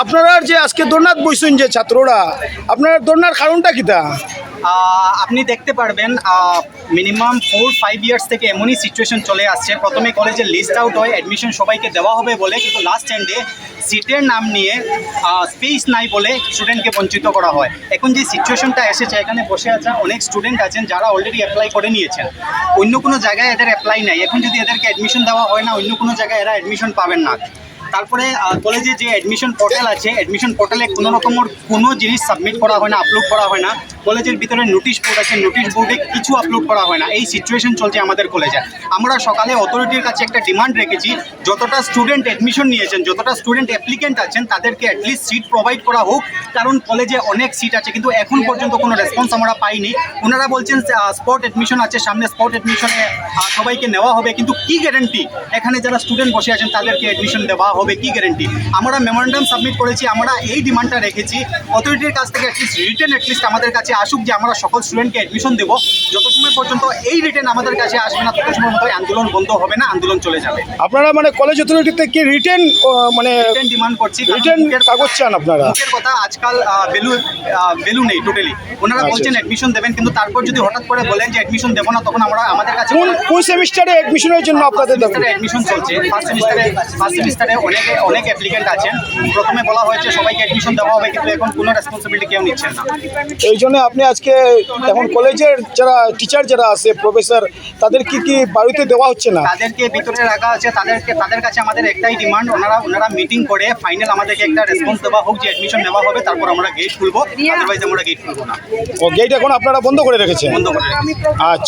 আপনারা যে আজকে দোলনাথ বইছেন যে ছাত্ররা, আপনারা দোলনার কারণটা কিতা আপনি দেখতে পারবেন মিনিমাম ফোর ফাইভ ইয়ার্স থেকে এমনই সিচুয়েশন চলে আসছে। প্রথমে কলেজে লিস্ট আউট হয় অ্যাডমিশন সবাইকে দেওয়া হবে বলে, কিন্তু লাস্ট এন্ডে সিটের নাম নিয়ে স্পেস নাই বলে স্টুডেন্টকে বঞ্চিত করা হয়। এখন যে সিচুয়েশনটা এসেছে, এখানে বসে আছে অনেক স্টুডেন্ট আছেন যারা অলরেডি অ্যাপ্লাই করে নিয়েছেন। অন্য কোনো জায়গায় এদের অ্যাপ্লাই নাই। এখন যদি এদেরকে অ্যাডমিশন দেওয়া হয় না, অন্য কোনো জায়গায় এরা অ্যাডমিশন পাবেন না। তারপরে কলেজে যে অ্যাডমিশন পোর্টাল আছে অ্যাডমিশন পোর্টালে কোনো রকমের কোনো জিনিস সাবমিট করা হয় না আপলোড করা হয় না। কলেজের ভিতরে নোটিশ বোর্ড আছে নোটিশ বোর্ডে কিছু আপলোড করা হয় না। এই সিচুয়েশন চলছে আমাদের কলেজে আমরা সকালে অথরিটির কাছে একটা ডিমান্ড রেখেছি, যতটা স্টুডেন্ট অ্যাডমিশন নিয়েছেন, যতটা স্টুডেন্ট অ্যাপ্লিকেন্ট আছেন, তাদেরকে অ্যাটলিস্ট সিট প্রোভাইড করা হোক, কারণ কলেজে অনেক সিট আছে, কিন্তু এখন পর্যন্ত কোনো রেসপন্স আমরা পাইনি। ওনারা বলছেন স্পট অ্যাডমিশন আছে, সামনে স্পট অ্যাডমিশনে সবাইকে নেওয়া হবে। কিন্তু কি গ্যারেন্টি এখানে যারা স্টুডেন্ট বসে আছেন, তাদেরকে অ্যাডমিশন দেওয়া হবে, কি গ্যারেন্টি আমরা মেমোরেন্ডাম সাবমিট করেছি, আমরা এই ডিমান্ডটা রেখেছি। অথরিটির কাছ থেকে অ্যাটলিস্ট রিটেন অ্যাটলিস্ট আমাদের কাছে আসুক যে আমরা সকল স্টুডেন্টকে অ্যাডমিশন দেবো যত সময় পর্যন্ত এই রিটেন আমাদের কাছে আসবে না তত সময় মতো আন্দোলন বন্ধ হবে না আন্দোলন চলে যাবে। আপনারা মানে কলেজ অথরিটি থেকে রিটেন মানে রিটেন ডিমান্ড করছি রিটেন কাগজ চান আপনারা? মুখের কথা আজকাল ভ্যালু ভ্যালু নেই টোটালি ওনারা আচ্ছা, বলছেন আচ্ছা। অ্যাডমিশন দেবেন কিন্তু তারপর যদি হঠাৎ করে বলেন যে অ্যাডমিশন দেবো না তখন আমরা আমাদের কাছে কোন কোন সেমিস্টারে অ্যাডমিশনের জন্য আপনাদের অ্যাডমিশন চলছে। ফার্স্ট সেমিস্টারে ফার্স্ট সেমিস্টারে অনেক অনেক অ্যাপ্লিকেন্ট আছেন। প্রথমে বলা হয়েছে সবাইকে অ্যাডমিশন দেওয়া হবে কিন্তু এখন কোনো রেসপন্সিবিলিটি কেউ নিচ্ছেন না। এই জন্য আপনি আজকে এখন কলেজের যারা টিচার যারা আছে প্রফেসর তাদের কি কি বাড়িতে দেওয়া হচ্ছে না? তাদেরকে ভিতরে রাখা আছে তাদেরকে তাদের কাছে আমাদের একটাই ডিমান্ড ওনারা ওনারা মিটিং করে ফাইনাল আমাদেরকে একটা রেসপন্স দেওয়া হোক যে অ্যাডমিশন নেওয়া হবে তারপর আমরা গেট খুলবো আদারওয়াইজ আমরা গেট খুলবো না। ও গেট এখন আপনারা বন্ধ করে রেখেছেন? বন্ধ করে আচ্ছা।